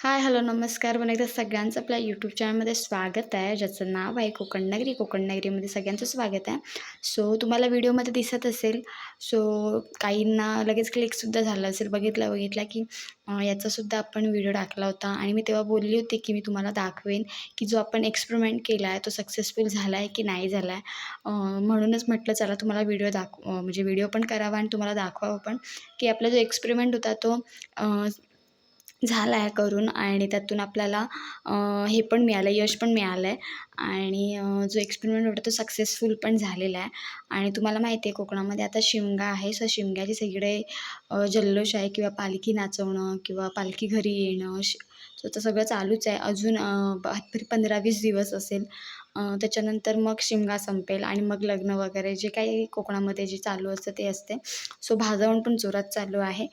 Hi hello नमस्कार. पण एकदा सगळ्यांचं आपल्या यूट्यूब चॅनलमध्ये स्वागत आहे. ज्याचं नाव आहे कोकण नगरी. कोकण नगरीमध्ये सगळ्यांचं स्वागत आहे. सो तुम्हाला व्हिडिओमध्ये दिसत असेल. सो काहींना लगेच क्लिकसुद्धा झालं असेल. बघितलं बघितलं की याचासुद्धा आपण व्हिडिओ टाकला होता. आणि मी तेव्हा बोलली होती की मी तुम्हाला दाखवेन की जो आपण एक्सपेरिमेंट केला आहे तो सक्सेसफुल झाला आहे की नाही झाला आहे. म्हणूनच म्हटलं चला तुम्हाला व्हिडिओ दाख म्हणजे व्हिडिओ पण करावा आणि तुम्हाला दाखवावं पण की आपला जो एक्सपेरिमेंट होता तो झाला आहे करून आणि त्यातून आपल्याला हे पण मिळालं यश पण मिळालं आहे आणि जो एक्सपेरिमेंट होता तो सक्सेसफुल पण झालेला आहे. आणि तुम्हाला माहिती आहे कोकणामध्ये आता शिमगा आहे. सो शिमग्याचे सगळे जल्लोष आहे किंवा पालखी नाचवणं किंवा पालखी घरी येणं श तर सगळं चालूच आहे. अजून तरी पंधरा वीस दिवस असेल. त्याच्यानंतर मग शिमगा संपेल आणि मग लग्न वगैरे जे काही कोकणामध्ये जे चालू असतं ते असते. सो भाजवण पण जोरात चालू आहे.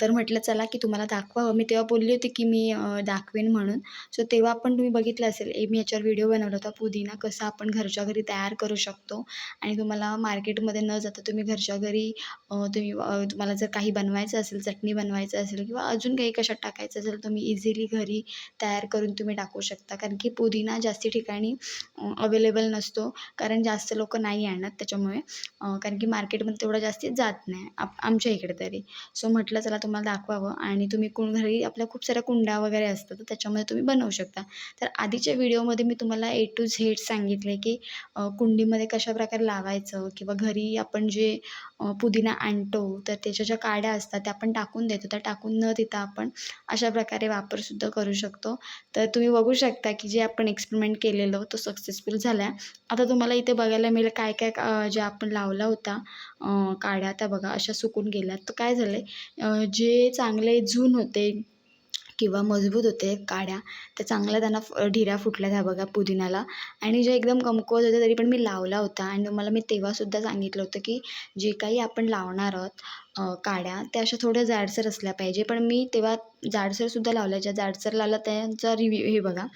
तर म्हटलं चला की तुम्हाला दाखवावं. मी तेव्हा बोलली होती की मी दाखवेन म्हणून. सो तेव्हा पण तुम्ही बघितलं असेल ए मी याच्यावर व्हिडिओ बनवला होता पुदिना कसा आपण घरच्या घरी तयार करू शकतो आणि तुम्हाला मार्केटमध्ये न जाता तुम्ही घरच्या घरी तुम्ही तुम्हाला जर काही बनवायचं असेल चटणी बनवायचं असेल किंवा अजून काही कशात टाकायचं असेल तुम्ही इझिली घरी तयार करून तुम्ही टाकू शकता. कारण की पुदिना जास्ती ठिकाणी अवेलेबल नसतो. कारण जास्त लोक नाही आणत त्याच्यामुळे. कारण की मार्केटमध्ये तेवढं जास्ती जात नाही. आप आमच्या इकडे तरी. सो म्हटलं चला तुम्हाला दाखवावं. आणि तुम्ही कुण घरी आपल्या खूप साऱ्या कुंड्या वगैरे असतात तर त्याच्यामध्ये तुम्ही बनवू शकता. तर आधीच्या व्हिडिओमध्ये मी तुम्हाला ए टू झेड सांगितले की कुंडीमध्ये कशाप्रकारे लावायचं किंवा घरी आपण जे पुदिना आणतो तर त्याच्या ज्या काड्या असतात त्या आपण टाकून देतो. त्या टाकून न देता आपण अशा प्रकारे वापरसुद्धा करू शकतो. तर तुम्ही बघू शकता की जे आपण एक्सपेरिमेंट केलेलं तो सक्सेसफुल झाला आहे आता तुम्हाला इथे बघायला मिळेल काय काय जे आपण लावला होता काड्या त्या बघा अशा सुकून गेल्या. तर काय झालं आहे जे चांगले जून होते किंवा मजबूत होते काड्या त्या चांगल्या त्यांना ढिऱ्या फुटल्या त्या बघा पुदिन्याला. आणि जे एकदम कमकुवत होते तरी पण मी लावला होता. आणि मला मी तेव्हासुद्धा सांगितलं होतं की जे काही आपण लावणार आहोत काड्या त्या अशा थोड्या जाडसर असल्या पाहिजे. पण मी तेव्हा जाडसरसुद्धा लावल्या. ज्या जाडसर लावल्या त्यांचा रिव्ह्यू हे बघा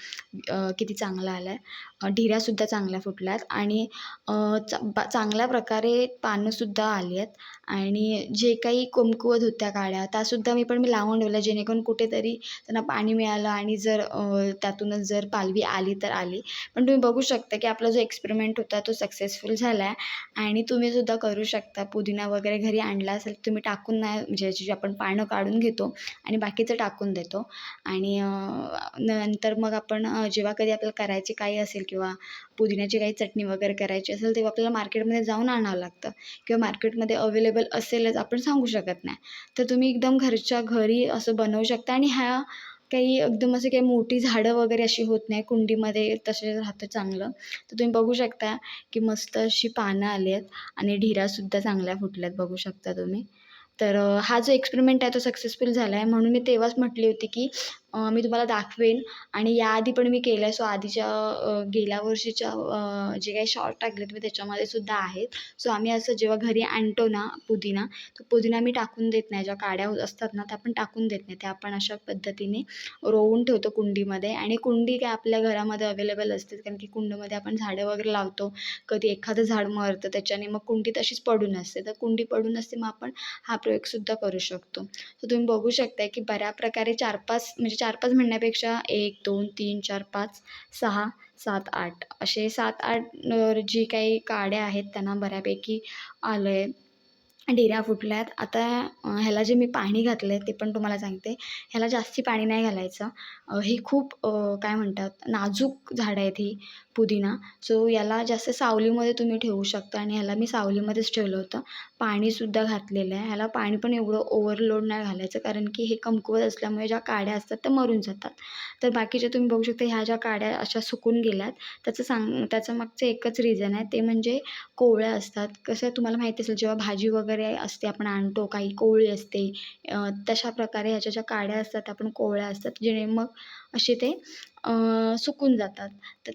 किती चांगला आला आहे ढिऱ्यासुद्धा चांगल्या फुटल्या आहेत आणि चा चांगल्या प्रकारे पानंसुद्धा आली आहेत आणि जे काही कुमकुवत होत्या काड्या त्यासुद्धा मी पण मी लावून ठेवल्या. जेणेकरून कुठेतरी त्यांना पाणी मिळालं आणि जर त्यातूनच जर पालवी आली तर आली. पण तुम्ही बघू शकता की आपला जो एक्सपेरिमेंट होता तो सक्सेसफुल झाला आहे आणि तुम्हीसुद्धा करू शकता. पुदिना वगैरे घरी आणला असेल तुम्ही टाकून नाही म्हणजे जी आपण पानं काढून घेतो आणि बाकीचं टाकून देतो. आणि नंतर मग आपण जेव्हा कधी आपल्याला करायची काही असेल किंवा पुदिन्याची काही चटणी वगैरे करायची असेल तेव्हा आपल्याला मार्केटमध्ये जाऊन आणावं लागतं. किंवा मार्केटमध्ये अवेलेबल असेलच आपण सांगू शकत नाही. तर तुम्ही एकदम घरच्या घरी असं बनवू शकता आणि ह्या काही एकदम असे काही मोठी झाडं वगैरे अशी होत नाही कुंडीमध्ये तसे राहतं चांगलं. तर तुम्ही बघू शकता की मस्त अशी पानं आली आहेत आणि ढिरासुद्धा चांगल्या फुटल्यात बघू शकता तुम्ही. तर हा जो एक्सपेरिमेंट आहे तो सक्सेसफुल झाला आहे म्हणून मी तेव्हाच म्हटली होती की मी तुम्हाला दाखवेन. आणि याआधी पण मी केलं आहे सो आधीच्या गेल्या वर्षीच्या जे काही शॉर्ट टाकलेत मी त्याच्यामध्ये सुद्धा आहेत. सो आम्ही असं जेव्हा घरी आणतो ना पुदिना तर पुदिना मी टाकून देत नाही. ज्या काड्या असतात ना त्या आपण टाकून देत नाही. त्या आपण अशा पद्धतीने रोवून ठेवतो कुंडीमध्ये. आणि कुंडी काय आपल्या घरामध्ये अवेलेबल असते कारण की कुंडीमध्ये आपण झाडं वगैरे लावतो. कधी एखादं झाड मरतं त्याच्याने मग कुंडी तशीच पडून असते. तर कुंडी पडून असते मग आपण हा प्रयोगसुद्धा करू शकतो. सो तुम्ही बघू शकता की बऱ्या प्रकारे चार पाच म्हणजे चार पाच म्हणण्यापेक्षा एक दोन तीन चार पाच सहा सात आठ. असे सात आठ जी काही काड्या आहेत त्यांना बऱ्यापैकी आलं आहे डेऱ्या फुटल्या आहेत आता ह्याला जे मी पाणी घातलं आहे ते पण तुम्हाला सांगते. ह्याला जास्ती पाणी नाही घालायचं. ही खूप काय म्हणतात नाजूक झाडं आहेत ही. पुदिना सो याला जास्त सावलीमध्ये तुम्ही ठेवू शकता आणि ह्याला मी सावलीमध्येच ठेवलं होतं. पाणीसुद्धा घातलेलं आहे. ह्याला पाणी पण एवढं ओव्हरलोड नाही घालायचं कारण की हे कमकुवत असल्यामुळे ज्या काड्या असतात त्या मरून जातात. तर बाकीच्या तुम्ही बघू शकता ह्या ज्या काड्या अशा सुकून गेल्यात त्याचं सांग त्याचं मागचं एकच रिझन आहे. ते म्हणजे कोवळ्या असतात. कसं तुम्हाला माहिती असेल जेव्हा भाजी वगैरे असते आपण आणतो काही कोवळी असते तशा प्रकारे ह्याच्या ज्या काड्या असतात त्या कोवळ्या असतात. जेणे मग असे ते सुकून जातात. तर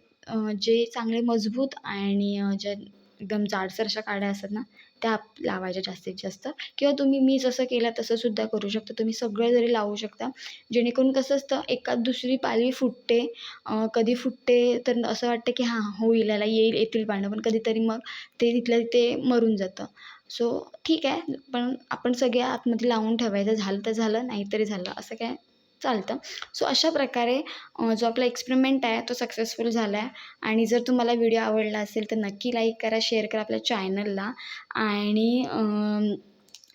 जे चांगले मजबूत आणि ज्या एकदम जाडसर अशा काड्या असतात ना त्या लावायच्या जास्तीत जास्त. किंवा तुम्ही मी जसं केलं तसंसुद्धा करू शकता. तुम्ही सगळं जरी लावू शकता जेणेकरून कसं असतं एका दुसरी पालवी फुटते. कधी फुटते तर असं वाटतं की हां होईल याला येईल येतील पानं. पण कधीतरी मग ते तिथल्या तिथे मरून जातं. सो ठीक आहे. पण आपण सगळे आतमध्ये लावून ठेवायचं. झालं तर झालं नाहीतरी झालं. असं काय? चालतं. सो अशा प्रकारे जो आपला एक्सपेरिमेंट आहे तो सक्सेसफुल झाला आहे आणि जर तुम्हाला व्हिडिओ आवडला असेल तर नक्की लाईक करा शेअर करा आपल्या चॅनलला आणि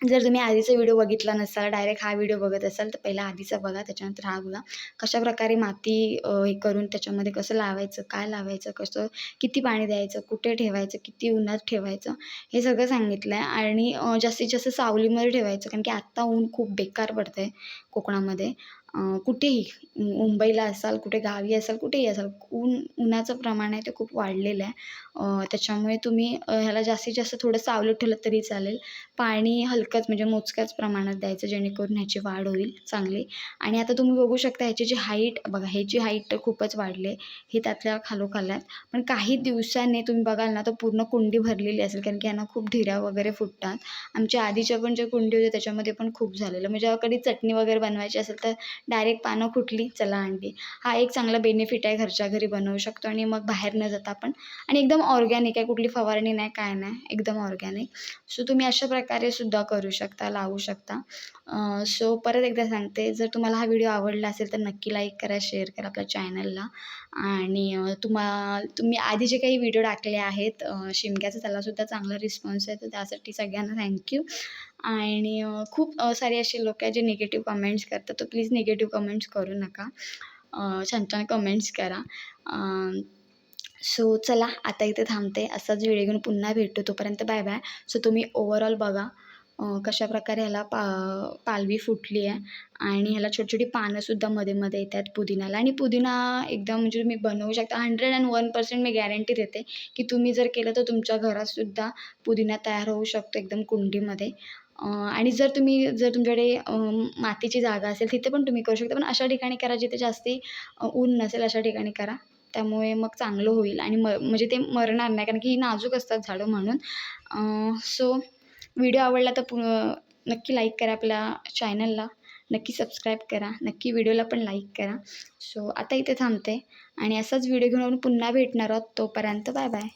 जर तुम्ही आधीचा व्हिडिओ बघितला नसाल डायरेक्ट हा व्हिडिओ बघत असाल तर पहिला आधीचा बघा त्याच्यानंतर हा बघा. कशाप्रकारे माती हे करून त्याच्यामध्ये कसं लावायचं काय लावायचं कसं किती पाणी द्यायचं कुठे ठेवायचं किती उन्हात ठेवायचं हे सगळं सांगितलं आहे आणि जास्तीत जास्त सावलीमध्ये ठेवायचं कारण की आत्ता ऊन खूप बेकार पडतं आहे कोकणामध्ये. कुठेही मुंबईला असाल कुठे गावी असाल कुठेही असाल ऊन उन्हाचं प्रमाण आहे ते खूप वाढलेलं आहे. त्याच्यामुळे तुम्ही ह्याला जास्तीत जास्त थोडं सावलं ठेवलं तरी चालेल. पाणी हलकंच म्हणजे मोजक्याच प्रमाणात द्यायचं जेणेकरून ह्याची वाढ होईल चांगली. आणि आता तुम्ही बघू शकता ह्याची जी हाईट बघा ह्याची हाईट तर खूपच वाढली आहे. हे त्यातल्या खालोखाल आहेत पण काही दिवसांनी तुम्ही बघाल ना तर पूर्ण कुंडी भरलेली असेल कारण की यांना खूप ढिऱ्या वगैरे फुटतात. आमच्या आधीच्या पण जे कुंडी होते त्याच्यामध्ये पण खूप झालेलं म्हणजे कधी चटणी वगैरे बनवायची असेल तर डायरेक्ट पानं फुटली चला आणली. हा एक चांगला बेनिफिट आहे घरच्या घरी बनवू शकतो आणि मग बाहेर न जाता आपण आणि एकदम ऑर्गॅनिक आहे कुठली फवारणी नाही काय नाही एकदम ऑर्गॅनिक सो तुम्ही अशा प्रकारे सुद्धा करू शकता लावू शकता. सो परत एकदा सांगते जर तुम्हाला हा व्हिडिओ आवडला असेल तर नक्की लाईक करा शेअर करा आपल्या चॅनलला आणि तुम्हा तुम्ही आधी जे काही व्हिडिओ टाकले आहेत अ, शिमग्याचा त्यालासुद्धा चांगला रिस्पॉन्स आहे तर त्यासाठी सगळ्यांना थँक्यू आणि खूप सारे असे लोक आहे जे निगेटिव्ह कमेंट्स करतात. तर प्लीज निगेटिव्ह कमेंट्स करू नका. छान छान कमेंट्स करा. सो चला आता इथे थांबते. असाच व्हिडिओ घेऊन पुन्हा भेटू. तोपर्यंत बाय बाय सो तुम्ही ओवरऑल बघा कशाप्रकारे ह्याला पा पालवी फुटली आहे. आणि ह्याला छोटी छोटी पानंसुद्धा मध्ये मध्ये येत आहेत पुदिन्याला. आणि पुदिना एकदम म्हणजे तुम्ही बनवू शकता. हंड्रेड अँड वन पर्सेंट मी गॅरंटी देते की तुम्ही जर केलं तर तुमच्या घरातसुद्धा पुदिना तयार होऊ शकतो एकदम कुंडीमध्ये. आणि जर तुम्ही जर तुमच्याकडे मातीची जागा असेल तिथे पण तुम्ही करू शकता. पण अशा ठिकाणी करा जिथे जास्ती ऊन नसेल अशा ठिकाणी करा. त्यामुळे मग चांगलं होईल. आणि म म्हणजे ते मरणार नाही कारण की ही नाजूक असतात झाडं म्हणून. सो व्हिडिओ आवडला तर पु नक्की लाईक करा आपल्या चॅनलला. नक्की सबस्क्राईब करा. नक्की व्हिडिओला पण लाईक करा. सो आता इथे थांबते. आणि असाच व्हिडिओ घेऊन आपण पुन्हा भेटणार आहोत. तोपर्यंत बाय बाय